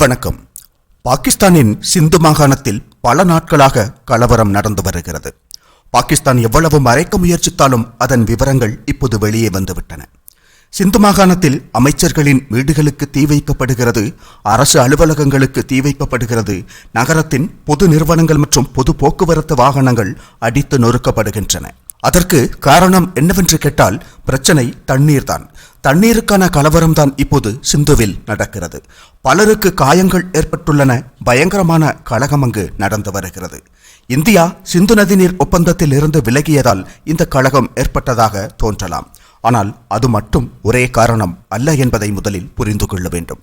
வணக்கம். பாகிஸ்தானின் சிந்து மாகாணத்தில் பல நாட்களாக கலவரம் நடந்து வருகிறது. பாகிஸ்தான் எவ்வளவு மறைக்க முயற்சித்தாலும் அதன் விவரங்கள் இப்போது வெளியே வந்துவிட்டன. சிந்து மாகாணத்தில் அமைச்சர்களின் வீடுகளுக்கு தீ வைக்கப்படுகிறது அரசு அலுவலகங்களுக்கு தீ வைக்கப்படுகிறது நகரத்தின் பொது நிறுவனங்கள் மற்றும் பொது போக்குவரத்து வாகனங்கள் அடித்து நொறுக்கப்படுகின்றன. அதற்கு காரணம் என்னவென்று கேட்டால் பிரச்சனை தண்ணீர் தான் தண்ணீருக்கான கலவரம் தான் இப்போது சிந்துவில் நடக்கிறது. பலருக்கு காயங்கள் ஏற்பட்டுள்ளன. பயங்கரமான கழகம் அங்கு நடந்து வருகிறது. இந்தியா சிந்து நதிநீர் ஒப்பந்தத்தில் இருந்து விலகியதால் இந்த கழகம் ஏற்பட்டதாக தோன்றலாம். ஆனால் அது மட்டும் ஒரே காரணம் அல்ல என்பதை முதலில் புரிந்து கொள்ள வேண்டும்.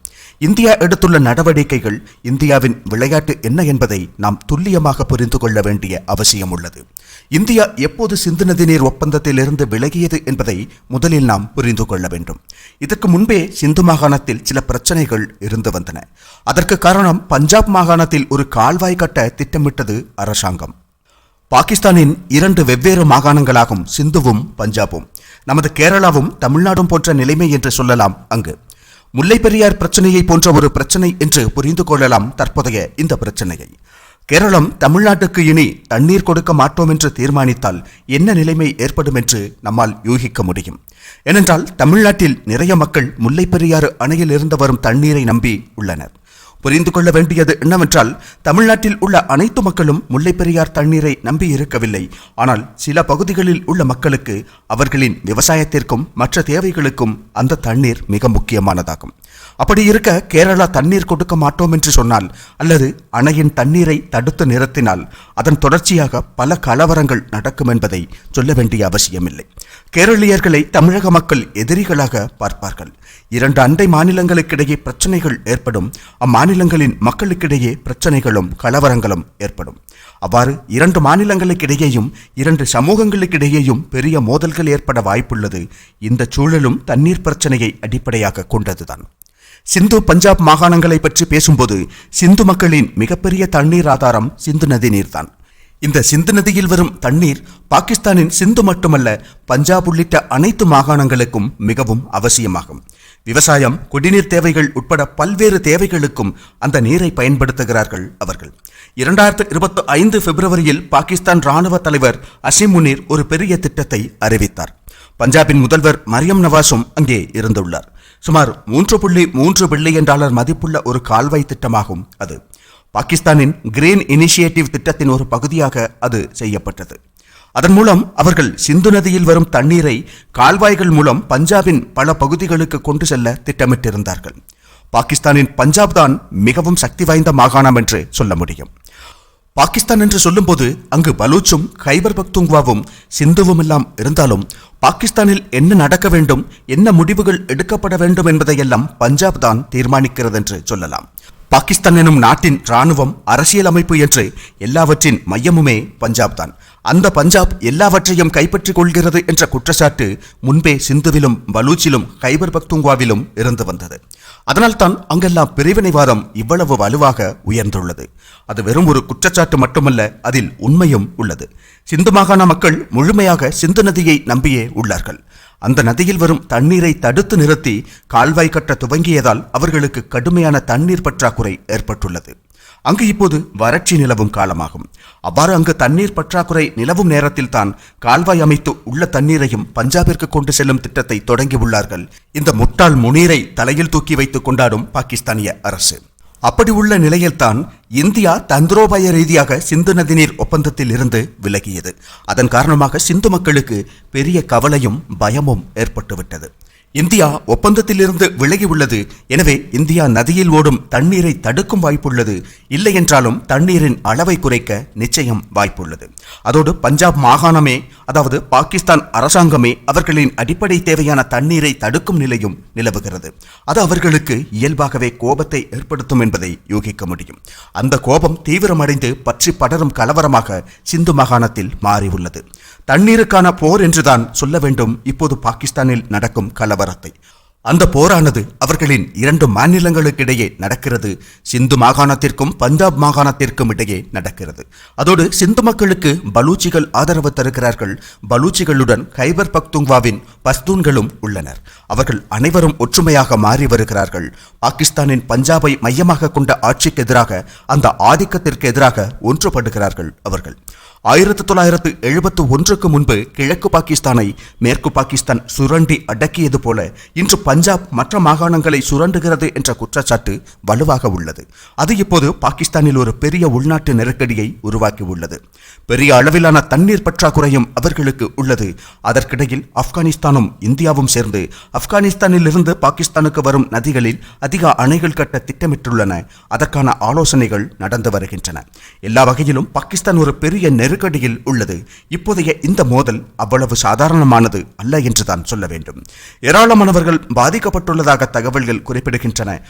இந்தியா எடுத்துள்ள நடவடிக்கைகள் இந்தியாவின் விளையாட்டு என்ன என்பதை நாம் துல்லியமாக புரிந்து கொள்ள வேண்டிய அவசியம் உள்ளது. இந்தியா எப்போது சிந்து நதிநீர் ஒப்பந்தத்தில் இருந்து விலகியது என்பதை முதலில் நாம் புரிந்து கொள்ள வேண்டும். இதற்கு முன்பே சிந்து மாகாணத்தில் சில பிரச்சனைகள் இருந்து வந்தன. அதற்கு காரணம் பஞ்சாப் மாகாணத்தில் ஒரு கால்வாய் கட்ட திட்டமிட்டது அரசாங்கம். பாகிஸ்தானின் இரண்டு வெவ்வேறு மாகாணங்களாகும் சிந்துவும் பஞ்சாபும். நமது கேரளாவும் தமிழ்நாடும் போன்ற நிலைமை என்று சொல்லலாம் அங்கு. முல்லை பெரியார் பிரச்சனையை போன்ற ஒரு பிரச்சனை என்று புரிந்து கொள்ளலாம் தற்போதைய இந்த பிரச்சனையை. கேரளம் தமிழ்நாட்டுக்கு இனி தண்ணீர் கொடுக்க மாட்டோம் என்று தீர்மானித்தால் என்ன நிலைமை ஏற்படும் என்று நம்மால் யூகிக்க முடியும். ஏனென்றால் தமிழ்நாட்டில் நிறைய மக்கள் முல்லை பெரியாறு அணையில் இருந்து வரும் தண்ணீரை நம்பி உள்ளனர். புரிந்து கொள்ள வேண்டியது என்னவென்றால் தமிழ்நாட்டில் உள்ள அனைத்து மக்களும் முல்லை பெரியார் தண்ணீரை நம்பி இருக்கவில்லை ஆனால் சில பகுதிகளில் உள்ள மக்களுக்கு அவர்களின் விவசாயத்திற்கும் மற்ற தேவைகளுக்கும் அந்த தண்ணீர் மிக முக்கியமானதாகும். அப்படி இருக்க கேரளா தண்ணீர் கொடுக்க மாட்டோம் என்று சொன்னால் அல்லது அணையின் தண்ணீரை தடுத்து நிறுத்தினால் அதன் தொடர்ச்சியாக பல கலவரங்கள் நடக்கும் என்பதை சொல்ல வேண்டிய அவசியமில்லை. கேரளியர்களை தமிழக மக்கள் எதிரிகளாக பார்ப்பார்கள். இரண்டு அண்டை மாநிலங்களுக்கிடையே பிரச்சனைகள் ஏற்படும் அம்மாநிலங்களின் மக்களுக்கிடையே பிரச்சனைகளும் கலவரங்களும் ஏற்படும். அவ்வாறு இரண்டு மாநிலங்களுக்கிடையேயும் இரண்டு சமூகங்களுக்கிடையேயும் பெரிய மோதல்கள் ஏற்பட வாய்ப்புள்ளது. இந்த சூழலும் தண்ணீர் பிரச்சனையை அடிப்படையாக கொண்டதுதான். சிந்து பஞ்சாப் மாகாணங்களை பற்றி பேசும்போது சிந்து மக்களின் மிகப்பெரிய தண்ணீர் ஆதாரம் சிந்து நதி நீர்தான். இந்த சிந்து நதியில் வரும் தண்ணீர் பாகிஸ்தானின் சிந்து மட்டுமல்ல பஞ்சாப் உள்ளிட்ட அனைத்து மாகாணங்களுக்கும் மிகவும் அவசியமாகும். விவசாயம் குடிநீர் தேவைகள் உட்பட பல்வேறு தேவைகளுக்கும் அந்த நீரை பயன்படுத்துகிறார்கள் அவர்கள். இரண்டாயிரத்து இருபத்தி ஐந்து பிப்ரவரியில் பாகிஸ்தான் ராணுவ தலைவர் அசிம் முனீர் ஒரு பெரிய திட்டத்தை அறிவித்தார். பஞ்சாபின் முதல்வர் மரியம் நவாஸும் அங்கே இருந்துள்ளார். சுமார் மூன்று புள்ளி மூன்று பில்லியன் டாலர் மதிப்புள்ள ஒரு கால்வாய் திட்டமாகும் அது. பாகிஸ்தானின் கிரீன் இனிஷியேட்டிவ் திட்டத்தின் ஒரு பகுதியாக அது செய்யப்பட்டது. அதன் மூலம் அவர்கள் சிந்து நதியில் வரும் தண்ணீரை கால்வாய்கள் மூலம் பஞ்சாபின் பல பகுதிகளுக்கு கொண்டு செல்ல திட்டமிட்டிருந்தார்கள். பாகிஸ்தானின் பஞ்சாப் தான் மிகவும் சக்தி வாய்ந்த மாகாணம் என்று சொல்ல முடியும். பாகிஸ்தான் என்று சொல்லும்போது அங்கு பலூச்சும் ஹைபர் பக்துங்வாவும் சிந்துவும் எல்லாம் இருந்தாலும் பாகிஸ்தானில் என்ன நடக்க வேண்டும் என்ன முடிவுகள் எடுக்கப்பட வேண்டும் என்பதையெல்லாம் பஞ்சாப் தான் தீர்மானிக்கிறது என்று சொல்லலாம். பாகிஸ்தான் எனும் நாட்டின் இராணுவம் அரசியல் அமைப்பு என்று எல்லாவற்றின் மையமுமே பஞ்சாப் தான். அந்த பஞ்சாப் எல்லாவற்றையும் கைப்பற்றிக் கொள்கிறது என்ற குற்றச்சாட்டு முன்பே சிந்துவிலும் பலூச்சிலும் கைபர் பக்துங்வாவிலும் இருந்து வந்தது. அதனால்தான் அங்கெல்லாம் பிரிவினைவாதம் இவ்வளவு வலுவாக உயர்ந்துள்ளது. அது வெறும் ஒரு குற்றச்சாட்டு மட்டுமல்ல அதில் உண்மையும் உள்ளது. சிந்து மாகாண மக்கள் முழுமையாக சிந்து நதியை நம்பியே உள்ளார்கள். அந்த நதியில் வரும் தண்ணீரை தடுத்து நிறுத்தி கால்வாய் கட்ட துவங்கியதால் அவர்களுக்கு கடுமையான தண்ணீர் பற்றாக்குறை ஏற்பட்டுள்ளது. அங்கு இப்போது வறட்சி நிலவும் காலமாகும். அவ்வாறு அங்கு தண்ணீர் பற்றாக்குறை நிலவும் நேரத்தில் தான் கால்வாய் அமைத்து உள்ள தண்ணீரையும் பஞ்சாபிற்கு கொண்டு செல்லும் திட்டத்தை தொடங்கியுள்ளார்கள் இந்த முட்டாள் முனீரை தலையில் தூக்கி வைத்து கொண்டாடும் பாகிஸ்தானிய அரசு. அப்படி உள்ள நிலையில்தான் இந்தியா தந்திரோபாய ரீதியாக சிந்து நதிநீர் ஒப்பந்தத்தில் இருந்து விலகியது. அதன் காரணமாக சிந்து மக்களுக்கு பெரிய கவலையும் பயமும் ஏற்பட்டுவிட்டது. இந்தியா ஒப்பந்தத்திலிருந்து விலகி உள்ளது எனவே இந்தியா நதியில் ஓடும் தண்ணீரை தடுக்கும் வாய்ப்புள்ளது. இல்லை என்றாலும் தண்ணீரின் அளவை குறைக்க நிச்சயம் வாய்ப்புள்ளது. அதோடு பஞ்சாப் மாகாணமே அதாவது பாகிஸ்தான் அரசாங்கமே அவர்களின் அடிப்படை தேவையான தண்ணீரை தடுக்கும் நிலையும் நிலவுகிறது. அது அவர்களுக்கு இயல்பாகவே கோபத்தை ஏற்படுத்தும் என்பதை யூகிக்க முடியும். அந்த கோபம் தீவிரமடைந்து பற்றி படரும் கலவரமாக சிந்து மாகாணத்தில் மாறியுள்ளது. தண்ணீருக்கான போர் என்றுதான் சொல்ல வேண்டும். இப்போது பாகிஸ்தானில் நடக்கும் கலவரத்தை. அந்த போரானது அவர்களின் இரண்டு மாநிலங்களுக்கிடையே நடக்கிறது. சிந்து மாகாணத்திற்கும் பஞ்சாப் மாகாணத்திற்கும் இடையே நடக்கிறது. அதோடு சிந்து மக்களுக்கு பலூச்சிகள் ஆதரவு தருகிறார்கள். பலூச்சிகளுடன் கைபர் பக்துங்வாவின் பஸ்தூன்களும் உள்ளனர். அவர்கள் அனைவரும் ஒற்றுமையாக மாறி வருகிறார்கள். பாகிஸ்தானின் பஞ்சாபை மையமாக கொண்ட ஆட்சிக்கு எதிராக அந்த ஆதிக்கத்திற்கு எதிராக ஒன்றுபடுகிறார்கள் அவர்கள். ஆயிரத்தி தொள்ளாயிரத்து எழுபத்து ஒன்றுக்கு முன்பு கிழக்கு பாகிஸ்தானை மேற்கு பாகிஸ்தான் சுரண்டி அடக்கியது போல இன்று பஞ்சாப் மற்ற மாகாணங்களை சுரண்டுகிறது என்ற குற்றச்சாட்டு வலுவாக உள்ளது. அது இப்போது பாகிஸ்தானில் ஒரு பெரிய உள்நாட்டு நெருக்கடியை உருவாக்கி உள்ளது. பெரிய அளவிலான தண்ணீர் பற்றாக்குறையும் அவர்களுக்கு உள்ளது. அதற்கிடையில் ஆப்கானிஸ்தானும் இந்தியாவும் சேர்ந்து ஆப்கானிஸ்தானில் இருந்து பாகிஸ்தானுக்கு வரும் நதிகளில் அதிக அணைகள் கட்ட திட்டமிட்டுள்ளன. அதற்கான ஆலோசனைகள் நடந்து வருகின்றன. எல்லா வகையிலும் பாகிஸ்தான் ஒரு பெரிய நெருக்கடியில் உள்ளது. இப்போதைய இந்த மோதல் அவ்வளவு சாதாரணமானது அல்ல என்றுதான் சொல்ல வேண்டும். ஏராளமானவர்கள் பாதிக்கப்பட்டுள்ளதாக தகவல்கள் குறிப்பிடுகின்றன.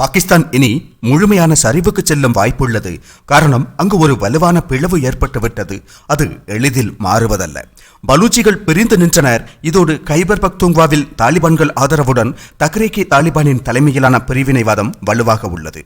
பாகிஸ்தான் இனி முழுமையான சரிவுக்கு செல்லும் வாய்ப்புள்ளது. காரணம் அங்கு ஒரு வலுவான பிளவு ஏற்பட்டுவிட்டது அது எளிதில் மாறுவதல்ல. பலூச்சிகள் பிரிந்து நின்றனர் இதோடு கைபர் பக்துங்வாவில் தாலிபான்கள் ஆதரவுடன் தக்ரேக்கி தாலிபானின் தலைமையிலான பிரிவினைவாதம் வலுவாக உள்ளது.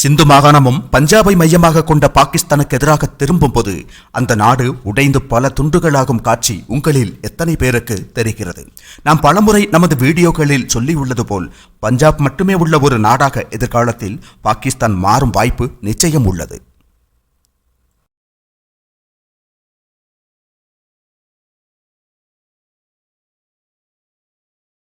சிந்து மாகாணமும் பஞ்சாபை மையமாக கொண்ட பாகிஸ்தானுக்கு எதிராக திரும்பும்போது அந்த நாடு உடைந்து பல துண்டுகளாகும் காட்சி உங்களில் எத்தனை பேருக்கு தெரிகிறது? நாம் பலமுறை நமது வீடியோக்களில் சொல்லியுள்ளது போல் பஞ்சாப் மட்டுமே உள்ள ஒரு நாடாக எதிர்காலத்தில் பாகிஸ்தான் மாறும் வாய்ப்பு நிச்சயம் உள்ளது.